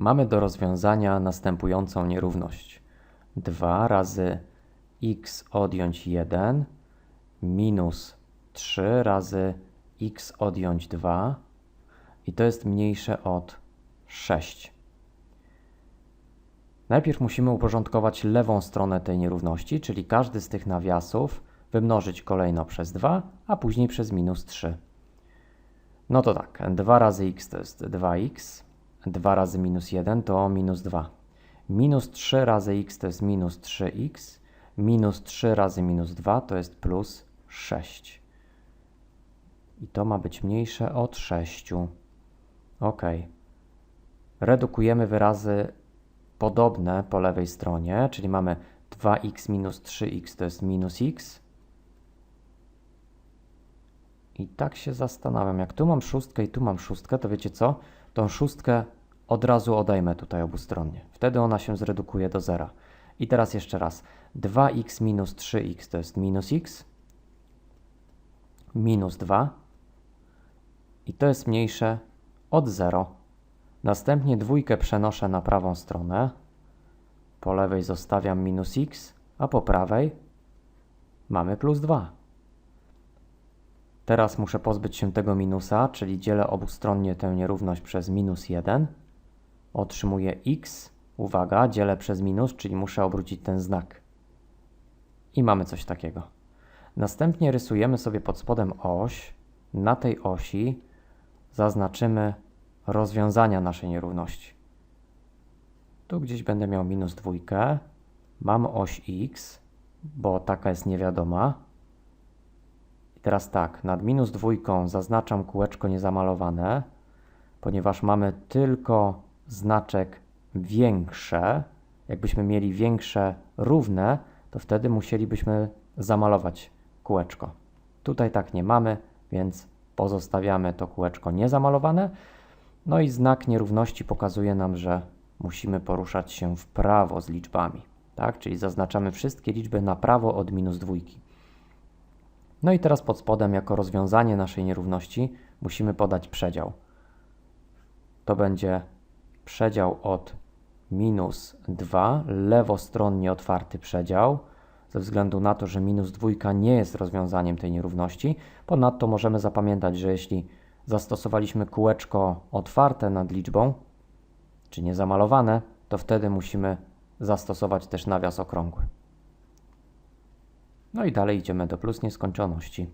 Mamy do rozwiązania następującą nierówność. 2 razy x odjąć 1 minus 3 razy x odjąć 2 i to jest mniejsze od 6. Najpierw musimy uporządkować lewą stronę tej nierówności, czyli każdy z tych nawiasów wymnożyć kolejno przez 2, a później przez minus 3. No to tak, 2 razy x to jest 2x, 2 razy minus 1 to minus 2. Minus 3 razy x to jest minus 3x, minus 3 razy minus 2 to jest plus 6. I to ma być mniejsze od 6. Ok. Redukujemy wyrazy podobne po lewej stronie, czyli mamy 2x minus 3x to jest minus x. I tak się zastanawiam, jak tu mam szóstkę i tu mam szóstkę, to wiecie co? Tą szóstkę od razu odejmę tutaj obustronnie. Wtedy ona się zredukuje do zera. I teraz jeszcze raz. 2x minus 3x to jest minus x. Minus 2. I to jest mniejsze od 0. Następnie dwójkę przenoszę na prawą stronę. Po lewej zostawiam minus x, a po prawej mamy plus 2. Teraz muszę pozbyć się tego minusa, czyli dzielę obustronnie tę nierówność przez minus 1. Otrzymuję x. Uwaga, dzielę przez minus, czyli muszę obrócić ten znak. I mamy coś takiego. Następnie rysujemy sobie pod spodem oś. Na tej osi zaznaczymy rozwiązania naszej nierówności. Tu gdzieś będę miał minus dwójkę. Mam oś x, bo taka jest niewiadoma. I teraz tak, nad minus dwójką zaznaczam kółeczko niezamalowane, ponieważ mamy tylko znaczek większe. Jakbyśmy mieli większe równe, to wtedy musielibyśmy zamalować kółeczko. Tutaj tak nie mamy, więc pozostawiamy to kółeczko niezamalowane. No i znak nierówności pokazuje nam, że musimy poruszać się w prawo z liczbami. Tak? Czyli zaznaczamy wszystkie liczby na prawo od minus dwójki. No i teraz pod spodem, jako rozwiązanie naszej nierówności, musimy podać przedział. To będzie przedział od minus 2, lewostronnie otwarty przedział, ze względu na to, że minus dwójka nie jest rozwiązaniem tej nierówności. Ponadto możemy zapamiętać, że jeśli zastosowaliśmy kółeczko otwarte nad liczbą, czy niezamalowane, to wtedy musimy zastosować też nawias okrągły. No i dalej idziemy do plus nieskończoności.